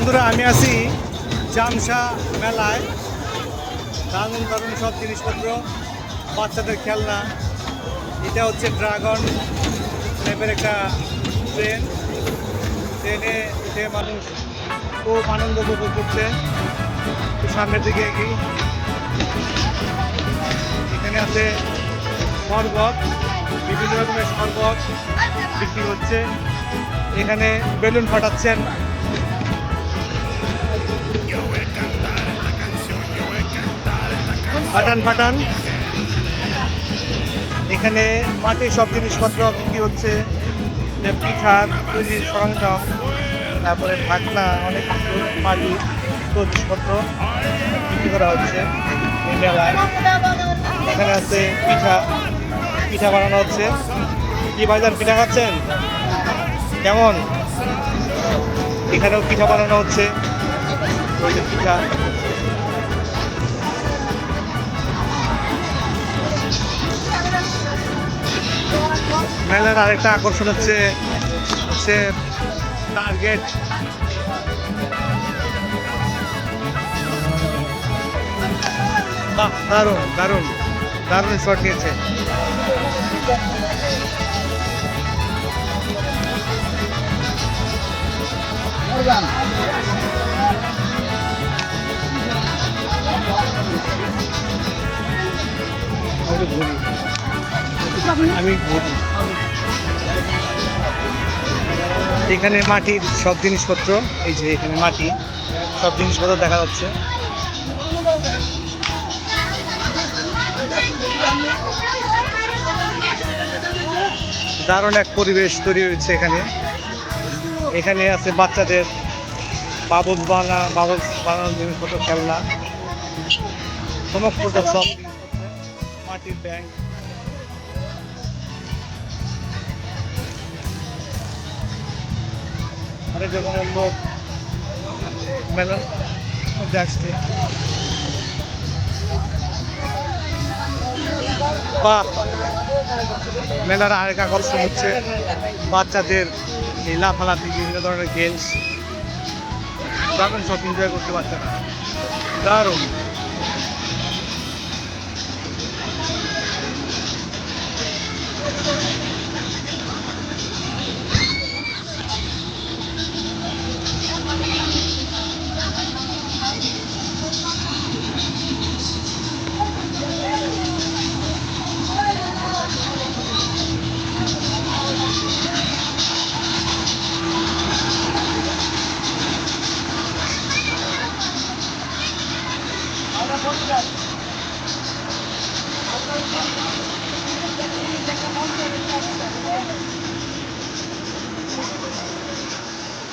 বন্ধুরা, আমি আছি জামসা মেলায়। দারুণ দারুণ সব জিনিসপত্র, বাচ্চাদের খেলনা। এটা হচ্ছে ড্রাগন টাইপের একটা ট্রেন। ট্রেনে উঠে মানুষ খুব আনন্দ উপভোগ করছে। সামনের দিকে এগিয়ে। এখানে আছে শরবত, বিভিন্ন রকমের শরবত বিক্রি হচ্ছে। এখানে বেলুন ফাটাচ্ছেন ফাটান ফাটান এখানে মাটির সব জিনিসপত্র বিক্রি হচ্ছে। পিঠা তৈরির সরঞ্জাম, তারপরে ঢাকনা, অনেক কিছু, মাটি জিনিসপত্র বিক্রি করা হচ্ছে। এই মেলায় এখানে আছে পিঠা পিঠা বানানো হচ্ছে। কি ভাইজান, পিঠা খাচ্ছেন? কেমন? এখানেও পিঠা বানানো হচ্ছে। পিঠা। মেলার আরেকটা আকর্ষণ হচ্ছে হচ্ছে টার্গেট দারুণ দারুণ দারুণ শট নিয়েছে। আমি এখানে মাটির সব জিনিসপত্র, এই যে এখানে মাটি, সব জিনিসপত্র দেখা যাচ্ছে। দারুণ এক পরিবেশ তৈরি হয়েছে এখানে। এখানে আছে বাচ্চাদের বাবুল বানা, বাবুল বানানোর জিনিসপত্র খেলনা। সমস্ত সব মাটির ব্যাংক। মেলার মধ্যে আসছে বা মেলার আরেক আকর্ষণ হচ্ছে বাচ্চাদের এই লাফালাফি, বিভিন্ন ধরনের গেমস দারুণ সব এনজয় করতে বাচ্চারা। দারুণ।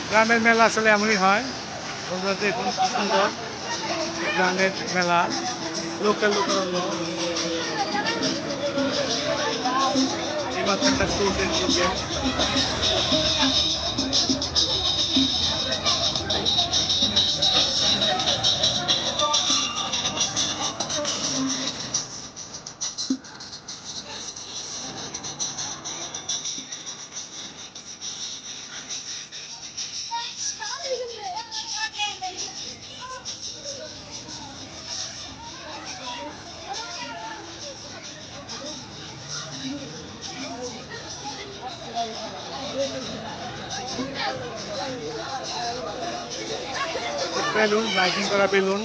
গ্রামের মেলা আসলে এমনই হয় বন্ধুরা দেখুন সুন্দর গ্রামের মেলা, লোকাল লোকাল। লোক এই বাচ্চাটা বেলুন লাইটিং করা বেলুন।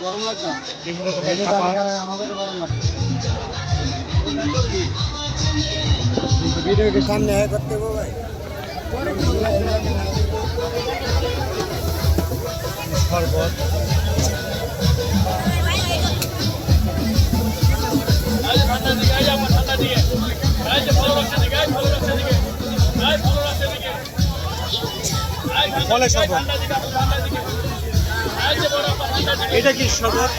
গরম সামনে হ্যাঁ করতে ভাই। সরবত। ফলে শরবত এটা কি শরবত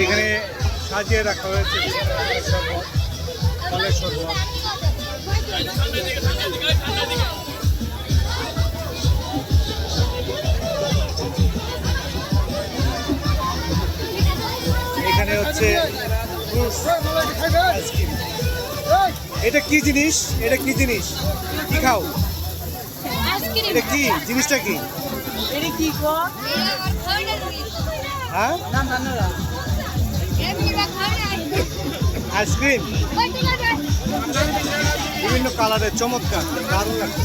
এখানে সাজিয়ে রাখা হয়েছে। ফলের এখানে হচ্ছে আইসক্রিম এটা কি জিনিস? এটা কি জিনিস? কি খাও? এটা কি? জিনিসটা কি? হ্যাঁ? আইসক্রিম বিভিন্ন কালারের চমৎকার দারুণ লাগছে।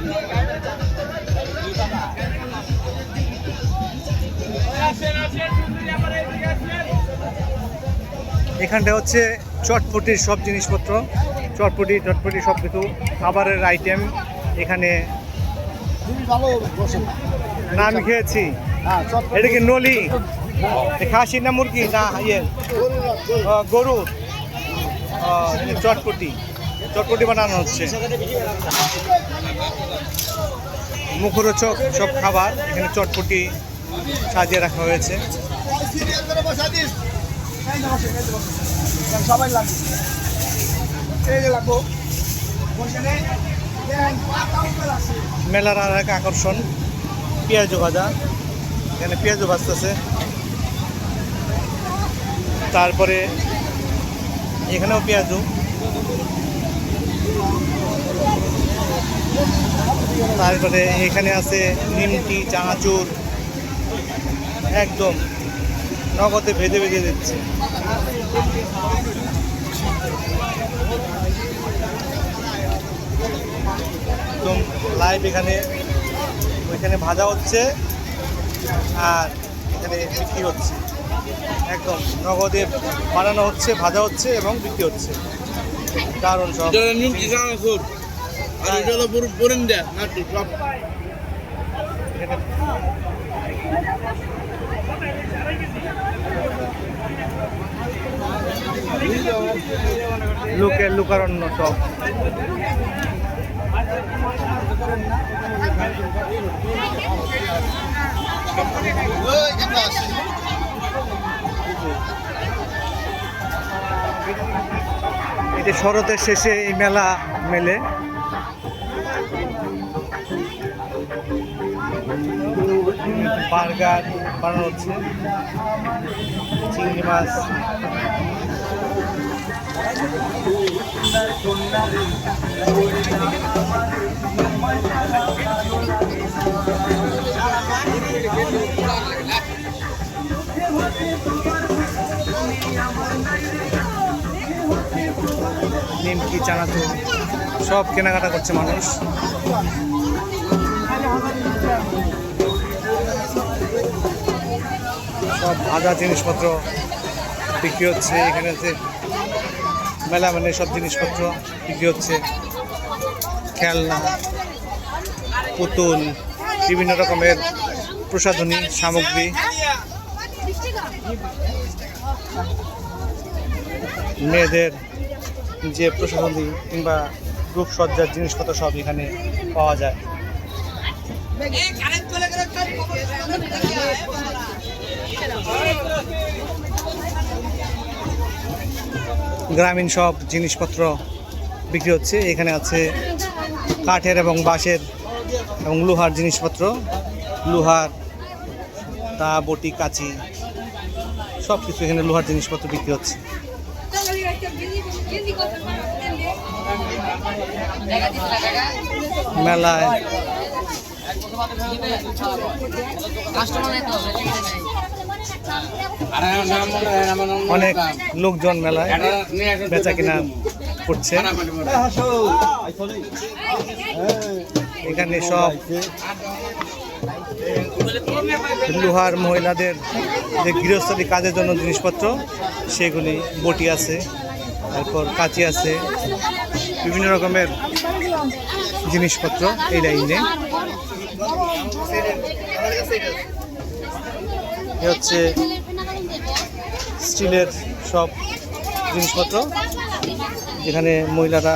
এখানটা হচ্ছে চটপটির সব জিনিসপত্র। চটপটি চটপটি সব কিছু, খাবারের আইটেম এখানে। ভালো বসে না আমি খেয়েছি। এটা কি নলি? খাসি না মুরগি? না ইয়ে। গরু। চটপটি। চটপটি বানানো হচ্ছে। মুখরোচক সব খাবার। এখানে চটপটি সাজিয়ে রাখা হয়েছে। মেলার আর এক আকর্ষণ, পেঁয়াজু ভাজা। এখানে পেঁয়াজু ভাজতেছে। তারপরে এখানেও পেঁয়াজু। তারপরে এখানে আছে নিমকি, চানাচুর একদম নগদে ভেজে ভেজে দিচ্ছে। একদম লাইভ এখানে ওইখানে ভাজা হচ্ছে আর এখানে বিক্রি হচ্ছে। একদম নগদে বানানো হচ্ছে ভাজা হচ্ছে এবং বিক্রি হচ্ছে। দারুণ সব। আর এটা হলো পুরো নাটু এখানে লোকের লোকারণ্য সব। এটা শরতের শেষে এই মেলা মেলে। বার্গার বানানো হচ্ছে। চিংড়ি মাছ। নিমকি চানাচুর সব কেনাকাটা করছে মানুষ। সব ভাজা জিনিসপত্র বিক্রি হচ্ছে এখানে মেলা মানে সব জিনিসপত্র বিক্রি হচ্ছে। খেলনা, পুতুল, বিভিন্ন রকমের প্রসাধনী, সামগ্রী। মেয়েদের যে প্রসাধনী কিংবা রূপসজ্জার জিনিসপত্র সব এখানে পাওয়া যায়। গ্রামীণ সব জিনিসপত্র বিক্রি হচ্ছে। এখানে আছে কাঠের এবং বাঁশের এবং লোহার জিনিসপত্র। লোহার দা বটি, কাচি সব কিছু এখানে লোহার জিনিসপত্র বিক্রি হচ্ছে। মেলায়। অনেক লোকজন মেলায় বেচা কিনা করছে। এখানে সব লোহার মহিলাদের যে গৃহস্থলী কাজের জন্য জিনিসপত্র, সেগুলি বটি আছে, তারপর কাঁচি আছে, বিভিন্ন রকমের জিনিসপত্র এই লাইনে। এ হচ্ছে স্টিলের সব জিনিসপত্র। যেখানে মহিলারা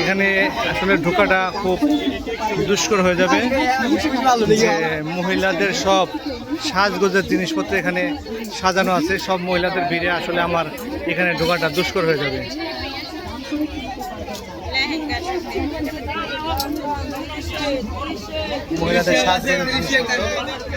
এখানে আসলে ঢোকাটা খুব দুষ্কর হয়ে যাবে। মহিলাদের সব সাজগোজের জিনিসপত্র এখানে সাজানো আছে, সব মহিলাদের ভিড়ে আসলে আমার এখানে ঢোকাটা দুষ্কর হয়ে যাবে। মহিলাদের সাজগোজের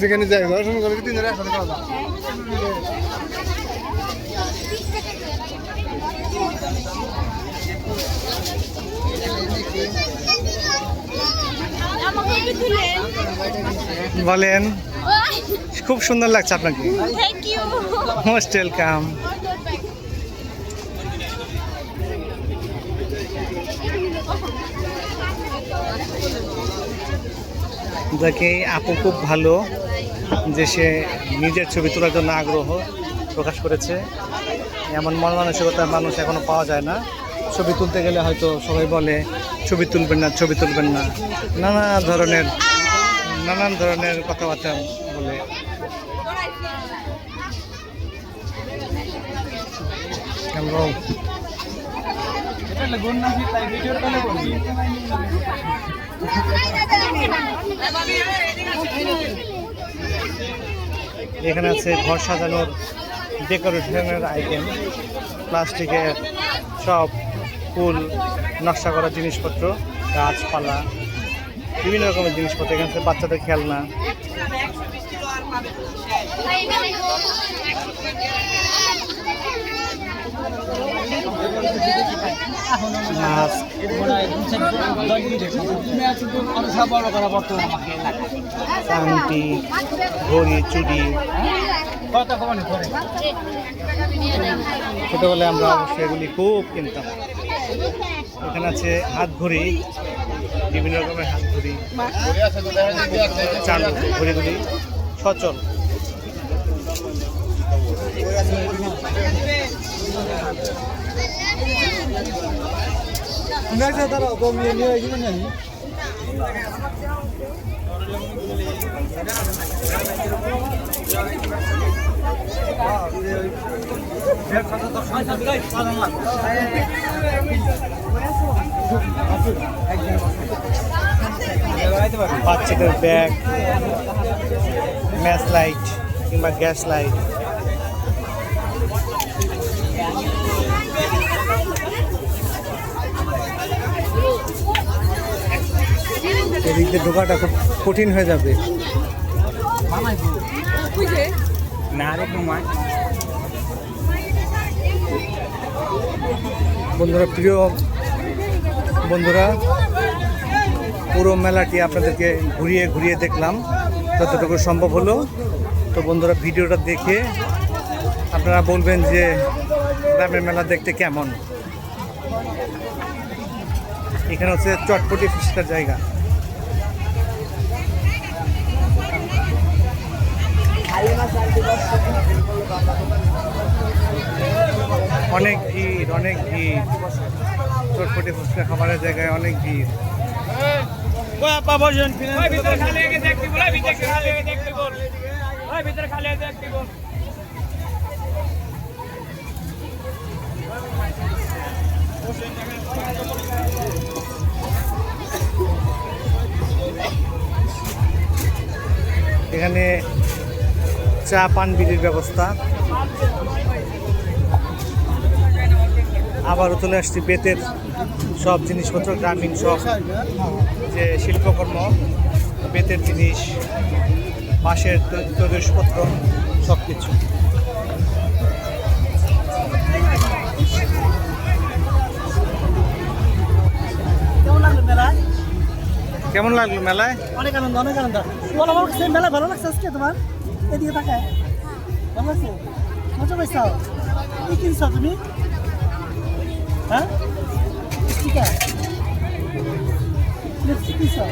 যেখানে যাই দর্শন করে তিনজনে একসাথে খাওয়া বলেন। খুব সুন্দর লাগছে আপনাকে. মোস্ট ওয়েলকাম দেখে আপু খুব ভালো যে সে নিজের ছবি তোলার জন্য আগ্রহ প্রকাশ করেছে। এমন মন মানসিকতার মানুষ এখনও পাওয়া যায় না। ছবি তুলতে গেলে হয়তো সবাই বলে, ছবি তুলবেন না, ছবি তুলবেন না। নানা ধরনের নানান ধরনের কথাবার্তা বলে। হ্যালো। এখানে আছে ঘর সাজানোর ডেকোরেশনের আইটেম, প্লাস্টিকের সব ফুল, নকশা করা জিনিসপত্র, গাছপালা, বিভিন্ন রকমের জিনিসপত্র। এখানে আছে বাচ্চাদের খেলনা। আংটি ঘড়ি চুড়ি ছোটোবেলায় আমরা অবশ্যই এগুলি খুব কিনতাম। এখানে আছে হাত ঘড়ি বিভিন্ন রকমের হাত ঘড়ি চালু ঘড়িগুলি সচল। দাঁড়াও তো নিয়ে নিয়ে এগিয়ে নেই বাচ্চাদের ব্যাগ ম্যাচ লাইট কিংবা গ্যাস লাইট। এদিক দিয়ে ঢোকাটা খুব কঠিন হয়ে যাবে। বন্ধুরা প্রিয় বন্ধুরা পুরো মেলাটি আপনাদেরকে ঘুরিয়ে ঘুরিয়ে দেখলাম যতটুকু সম্ভব হলো। তো বন্ধুরা ভিডিওটা দেখে আপনারা বলবেন যে গ্রামের মেলা দেখতে কেমন? এখানে হচ্ছে চটপটি ফুচকার জায়গা। অনেক ভিড় অনেক ভিড়। চটপটি ফুচকা খাবারের জায়গায় অনেক ভিড়। এখানে চা পান বিড়ির ব্যবস্থা। আবারও চলে আসছি বেতের সব জিনিসপত্র গ্রামীণ সব যে শিল্পকর্ম বেতের জিনিস বাঁশের তৈ- সব কিছু কেমন লাগল মেলায়? অনেক আনন্দ অনেক আনন্দ। আমার মেলা ভালো লাগছে আজকে তোমার? এদিকে তাকায়। ভালো আছে? মজা পাইছাও কি কিনছ তুমি? হ্যাঁ লিপস্টিক লিপস্টিক কিনছো?